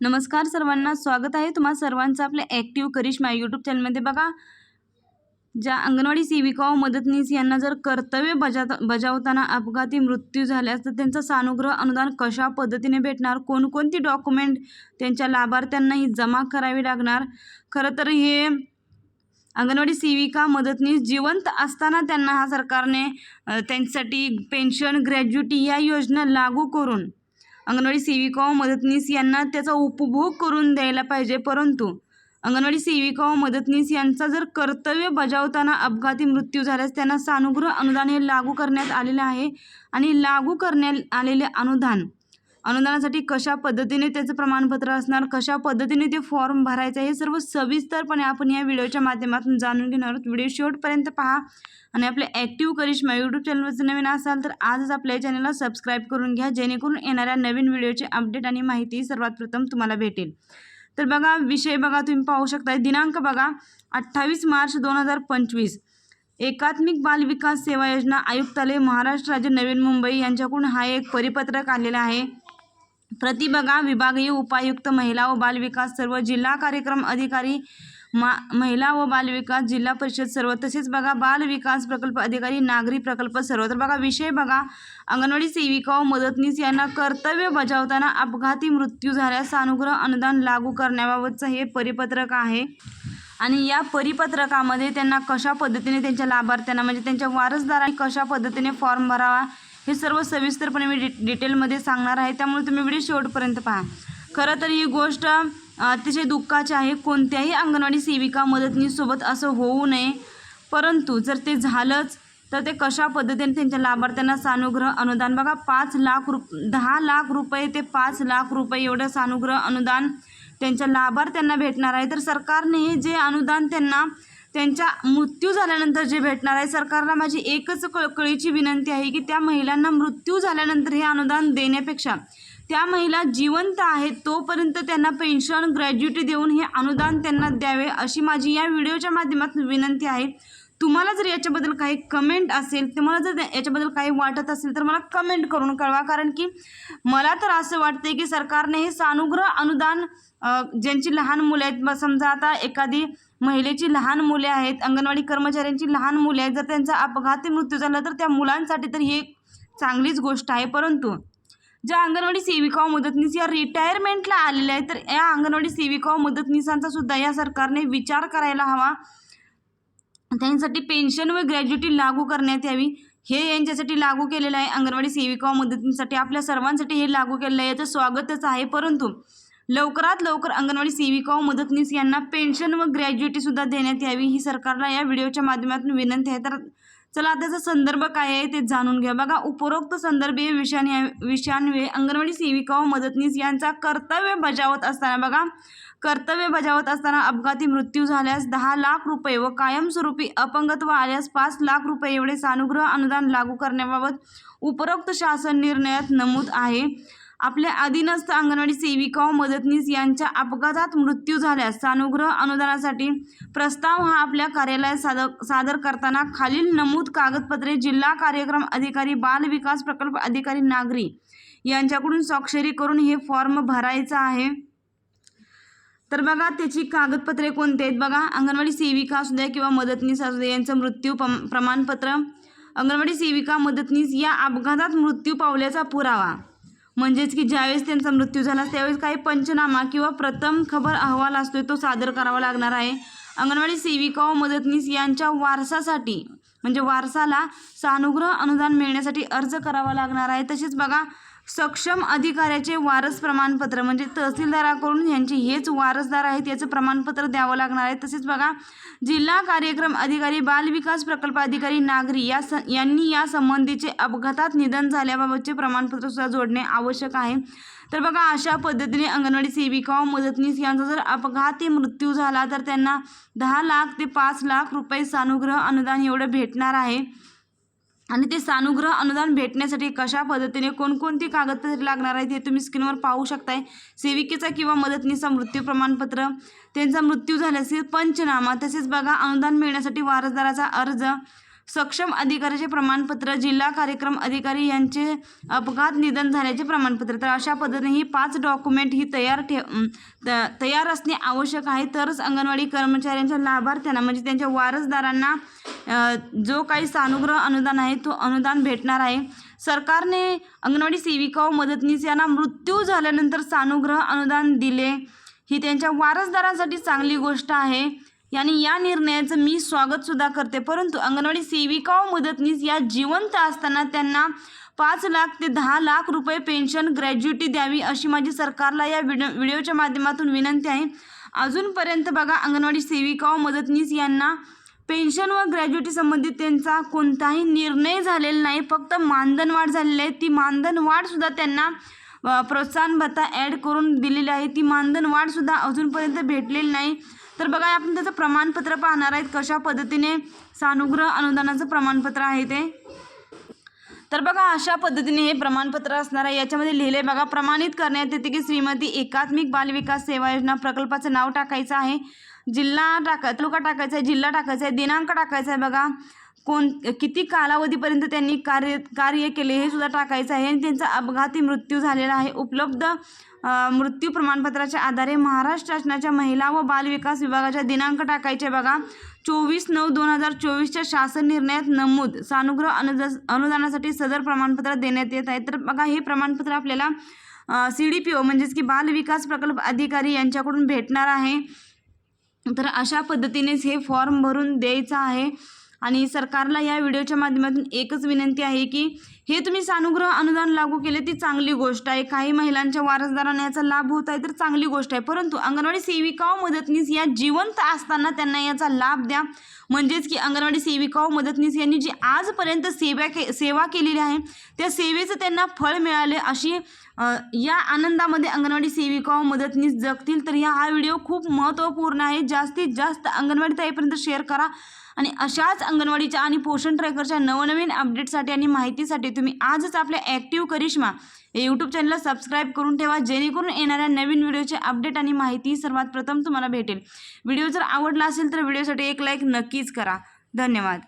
नमस्कार सर्वांना स्वागत आहे तुम्हा सर्वांचं आपल्या ॲक्टिव्ह करिश्मा यूट्यूब चॅनलमध्ये बघा ज्या अंगणवाडी सेविका व मदतनीस यांना जर कर्तव्य बजावता बजावताना अपघाती मृत्यू झाल्यास तर त्यांचं सानुग्रह अनुदान कशा पद्धतीने भेटणार कोणकोणती डॉक्युमेंट त्यांच्या लाभार्थ्यांनाही जमा करावी लागणार? खरं तर हे अंगणवाडी सेविका मदतनीस जिवंत असताना त्यांना हा सरकारने त्यांच्यासाठी पेन्शन ग्रॅज्युटी या योजना लागू करून अंगणवाडी सेविका व मदतनीस यांना त्याचा उपभोग करून द्यायला पाहिजे. परंतु अंगणवाडी सेविका व मदतनीस यांचा जर कर्तव्य बजावताना अपघाती मृत्यू झाल्यास त्यांना सानुग्रह अनुदान हे लागू करण्यात आलेले आहे आणि लागू करण्यात आलेले अनुदान अनुदानासाठी कशा पद्धतीने त्याचं प्रमाणपत्र असणार कशा पद्धतीने ते फॉर्म भरायचं हे सर्व सविस्तरपणे आपण या व्हिडिओच्या माध्यमातून जाणून घेणार आहोत. व्हिडिओ शेवटपर्यंत पहा आणि आपल्या ॲक्टिव्ह करिश्मा यूट्यूब चॅनलवरचं नवीन असाल तर आजच आपल्या चॅनलला सबस्क्राईब करून घ्या जेणेकरून येणाऱ्या नवीन व्हिडिओचे अपडेट आणि माहिती सर्वात प्रथम तुम्हाला भेटेल. तर बघा विषय बघा तुम्ही पाहू शकता दिनांक बघा अठ्ठावीस मार्च दोन हजार पंचवीस. एकात्मिक बाल विकास सेवा योजना आयुक्तालय महाराष्ट्र राज्य नवीन मुंबई यांच्याकडून हा एक परिपत्रक आलेला आहे. प्रति बघा विभागीय उपायुक्त महिला व बालविकास सर्व जिल्हा कार्यक्रम अधिकारी मा महिला व बालविकास जिल्हा परिषद सर्व तसेच बघा बाल विकास प्रकल्प अधिकारी नागरी प्रकल्प सर्व. तर बघा विषय बघा अंगणवाडी सेविका व मदतनीस यांना कर्तव्य बजावताना अपघाती मृत्यू झाल्यास अनुग्रह अनुदान लागू करण्याबाबतचं हे परिपत्रक आहे. आणि या परिपत्रकामध्ये त्यांना कशा पद्धतीने त्यांच्या लाभार्थ्यांना म्हणजे त्यांच्या वारसदारांनी कशा पद्धतीने फॉर्म भरावा हे सर्व सविस्तरपणे मी डि डिटेलमध्ये सांगणार आहे. त्यामुळे तुम्ही व्हिडिओ शेवटपर्यंत पहा. खरं तर ही गोष्ट अतिशय दुःखाची आहे. कोणत्याही अंगणवाडी सेविका मदतनीसोबत असं होऊ नये. परंतु जर ते झालंच तर ते कशा पद्धतीने त्यांच्या लाभार्थ्यांना सानुग्रह अनुदान? बघा पाच लाख रुप दहा लाख रुपये ते पाच लाख रुपये एवढं सानुग्रह अनुदान त्यांच्या लाभार्थ्यांना भेटणार आहे. तर सरकारने हे जे अनुदान त्यांना त्यांच्या मृत्यू झाल्यानंतर जे भेटणार आहे सरकारला माझी एकच कळकळीची विनंती आहे की त्या महिलांना मृत्यू झाल्यानंतर हे अनुदान देण्यापेक्षा त्या महिला जिवंत आहेत तोपर्यंत त्यांना पेन्शन ग्रॅज्युटी देऊन हे अनुदान त्यांना द्यावे अशी माझी या व्हिडिओच्या माध्यमातून विनंती आहे. तुम्हाला जर याच्याबद्दल काही कमेंट असेल तुम्हाला जर याच्याबद्दल काही वाटत असेल तर मला कमेंट करून कळवा. कारण की मला तर असं वाटते की सरकारने हे सानुग्रह अनुदान ज्यांची लहान मुले आहेत समजा आता एखादी महिलेची लहान मुले आहेत अंगणवाडी कर्मचाऱ्यांची लहान मुले आहेत जर त्यांचा अपघाती मृत्यू झाला तर त्या मुलांसाठी तर ही एक चांगलीच गोष्ट आहे. परंतु ज्या अंगणवाडी सेविका मदतनीस या रिटायरमेंटला आलेल्या आहेत तर या अंगणवाडी सेविका मदतनीसांचा सुद्धा या सरकारने विचार करायला हवा. त्यांसाठी पेन्शन व ग्रॅज्युटी लागू करण्यात यावी. हे यांच्यासाठी लागू केलेलं आहे. अंगणवाडी सेविका व मदतींसाठी आपल्या सर्वांसाठी हे लागू केलेलं आहे. याचं स्वागतच आहे. परंतु लवकरात लवकर अंगणवाडी सेविका व मदतनीस यांना पेन्शन व ग्रॅज्युटीसुद्धा देण्यात यावी ही सरकारला या व्हिडिओच्या माध्यमातून विनंती आहे. तर चला त्याचा संदर्भ काय आहे ते जाणून घ्या बघा उपरोक्त संदर्भीय विषयाने विषयांवे अंगणवाडी सेविका व मदतनीस यांचा कर्तव्य बजावत असताना बघा कर्तव्य बजावत असताना अपघाती मृत्यू झाल्यास दहा लाख रुपये व कायमस्वरूपी अपंगत्व आल्यास पाच लाख रुपये एवढे सानुग्रह अनुदान लागू करण्याबाबत उपरोक्त शासन निर्णयात नमूद आहे. आपल्या अधीनस्थ अंगणवाडी सेविका व मदतनीस यांच्या अपघातात मृत्यू झाल्यास सानुग्रह अनुदानासाठी प्रस्ताव हा आपल्या कार्यालयात सादर सादर करताना खालील नमूद कागदपत्रे जिल्हा कार्यक्रम अधिकारी बाल विकास प्रकल्प अधिकारी नागरी यांच्याकडून स्वाक्षरी करून हे फॉर्म भरायचा आहे. तर बघा त्याची कागदपत्रे कोणती आहेत? बघा अंगणवाडी सेविका असू द्या किंवा मदतनीस असू द्या यांचं मृत्यू प्रमाणपत्र. अंगणवाडी सेविका मदतनीस या अपघातात मृत्यू पावल्याचा पुरावा. म्हणजेच की ज्यावेळेस त्यांचा मृत्यू झाला त्यावेळेस काही पंचनामा किंवा प्रथम खबर अहवाल असतो तो सादर करावा लागणार आहे. अंगणवाडी सेविका व मदतनीस यांच्या वारसासाठी म्हणजे वारसाला सानुग्रह अनुदान मिळण्यासाठी अर्ज करावा लागणार आहे. तसेच बघा सक्षम अधिकाऱ्याचे वारस प्रमाणपत्र म्हणजे तहसीलदाराकडून यांचे हेच वारसदार आहेत याचं प्रमाणपत्र द्यावं लागणार आहे. तसेच बघा जिल्हा कार्यक्रम अधिकारी बाल विकास प्रकल्प अधिकारी नागरी या स यांनी या संबंधीचे अपघातात निधन झाल्याबाबतचे प्रमाणपत्र सुद्धा जोडणे आवश्यक आहे. तर बघा अशा पद्धतीने अंगणवाडी सेविका मदतनीस यांचा जर अपघाती मृत्यू झाला तर त्यांना दहा लाख ते पाच लाख रुपये सानुग्रह अनुदान एवढं भेटणार आहे. आणि ते सानुग्रह अनुदान भेटण्यासाठी कशा पद्धतीने कोणकोणती कागदपत्रे लागणार आहेत हे तुम्ही स्क्रीनवर पाहू शकताय. सेविकेचा किंवा मदतनीचा मृत्यू प्रमाणपत्र त्यांचा मृत्यू झाल्यास पंचनामा तसेच बघा अनुदान मिळण्यासाठी वारसदाराचा अर्ज सक्षम अधिकाऱ्याचे प्रमाणपत्र जिल्हा कार्यक्रम अधिकारी यांचे अपघात निधन झाल्याचे प्रमाणपत्र. तर अशा पद्धतीने ही पाच डॉक्युमेंट ही तयार ठेव त- तयार असणे आवश्यक आहे. तरच अंगणवाडी कर्मचाऱ्यांच्या लाभार्थ्यांना म्हणजे त्यांच्या वारसदारांना जो काही सानुग्रह अनुदान आहे तो अनुदान भेटणार आहे. सरकारने अंगणवाडी सेविका व मदतनीस यांना मृत्यू झाल्यानंतर सानुग्रह अनुदान दिले. ही त्यांच्या वारसदारांसाठी चांगली गोष्ट आहे. यांनी या निर्णयाचं मी स्वागतसुद्धा करते. परंतु अंगणवाडी सेविका व मदतनीस या जिवंत असताना त्यांना पाच लाख ते दहा लाख रुपये पेन्शन ग्रॅज्युटी द्यावी अशी माझी सरकारला या व्हिडिओ व्हिडिओच्या माध्यमातून विनंती आहे. अजूनपर्यंत बघा अंगणवाडी सेविका व मदतनीस यांना पेन्शन व ग्रॅज्युटी संबंधित त्यांचा कोणताही निर्णय झालेला नाही. फक्त मानधन वाढ झालेली आहे. ती मानधन वाढसुद्धा त्यांना प्रोत्साहन भत्ता ॲड करून दिलेली आहे. ती मानधन वाढसुद्धा अजूनपर्यंत भेटलेली नाही. तर बघा आपण त्याचं प्रमाणपत्र पाहणार आहेत. कशा पद्धतीने सानुग्रह अनुदानाचं प्रमाणपत्र आहे ते. तर बघा अशा पद्धतीने हे प्रमाणपत्र असणार आहे. याच्यामध्ये लिहिले बघा प्रमाणित करण्यात येते की श्रीमती एकात्मिक बालविकास सेवा योजना प्रकल्पाचं नाव टाकायचं आहे. जिल्हा टाका तालुका टाकायचा आहे जिल्हा टाकायचा आहे दिनांक टाकायचा आहे बघा. कोण किती कालावधीपर्यंत त्यांनी कार्य कार्य केले हे सुद्धा टाकायचं आहे आणि त्यांचा अपघाती मृत्यू झालेला आहे. उपलब्ध मृत्यू प्रमाणपत्राच्या आधारे महाराष्ट्र शासनाच्या महिला व बालविकास विभागाच्या दिनांक टाकायचे बघा. चोवीस नऊ दोन हजार चोवीसच्या शासन निर्णयात नमूद. सानुग्रह अनुदा अनुदानासाठी सदर प्रमाणपत्र देण्यात येत आहे. तर बघा हे प्रमाणपत्र आपल्याला सी डी पी ओ म्हणजेच की बाल विकास प्रकल्प अधिकारी यांच्याकडून भेटणार आहे. तर अशा पद्धतीनेच हे फॉर्म भरून द्यायचं आहे. आणि सरकारला या व्हिडिओच्या माध्यमातून एकच विनंती आहे की हे तुम्ही सानुग्रह अनुदान लागू केले ती चांगली गोष्ट आहे. काही महिलांच्या वारसदारांना याचा लाभ होत आहे तर चांगली गोष्ट आहे. परंतु अंगणवाडी सेविका व मदतनीस या जिवंत असताना त्यांना याचा लाभ द्या. म्हणजेच की अंगणवाडी सेविका व मदतनीस यांनी जी आजपर्यंत सेवा के सेवा केलेली आहे त्या सेवेचं त्यांना फळ मिळाले अशी या आनंदामध्ये अंगणवाडी सेविका व मदतनीस जगतील. तर ह्या हा व्हिडिओ खूप महत्त्वपूर्ण आहे. जास्तीत जास्त अंगणवाडी ताईपर्यंत शेअर करा. आणि अशाच अंगणवाडीच्या आणि पोषण ट्रॅकरच्या नवनवीन अपडेटसाठी आणि माहितीसाठी तुम्ही आजच आपल्या ॲक्टिव्ह करिश्मा या यूट्यूब चॅनलला सबस्क्राईब करून ठेवा. जेणेकरून येणाऱ्या नवीन व्हिडिओचे अपडेट आणि माहिती सर्वात प्रथम तुम्हाला भेटेल. व्हिडिओ जर आवडला असेल तर व्हिडिओसाठी एक लाईक नक्कीच करा. धन्यवाद.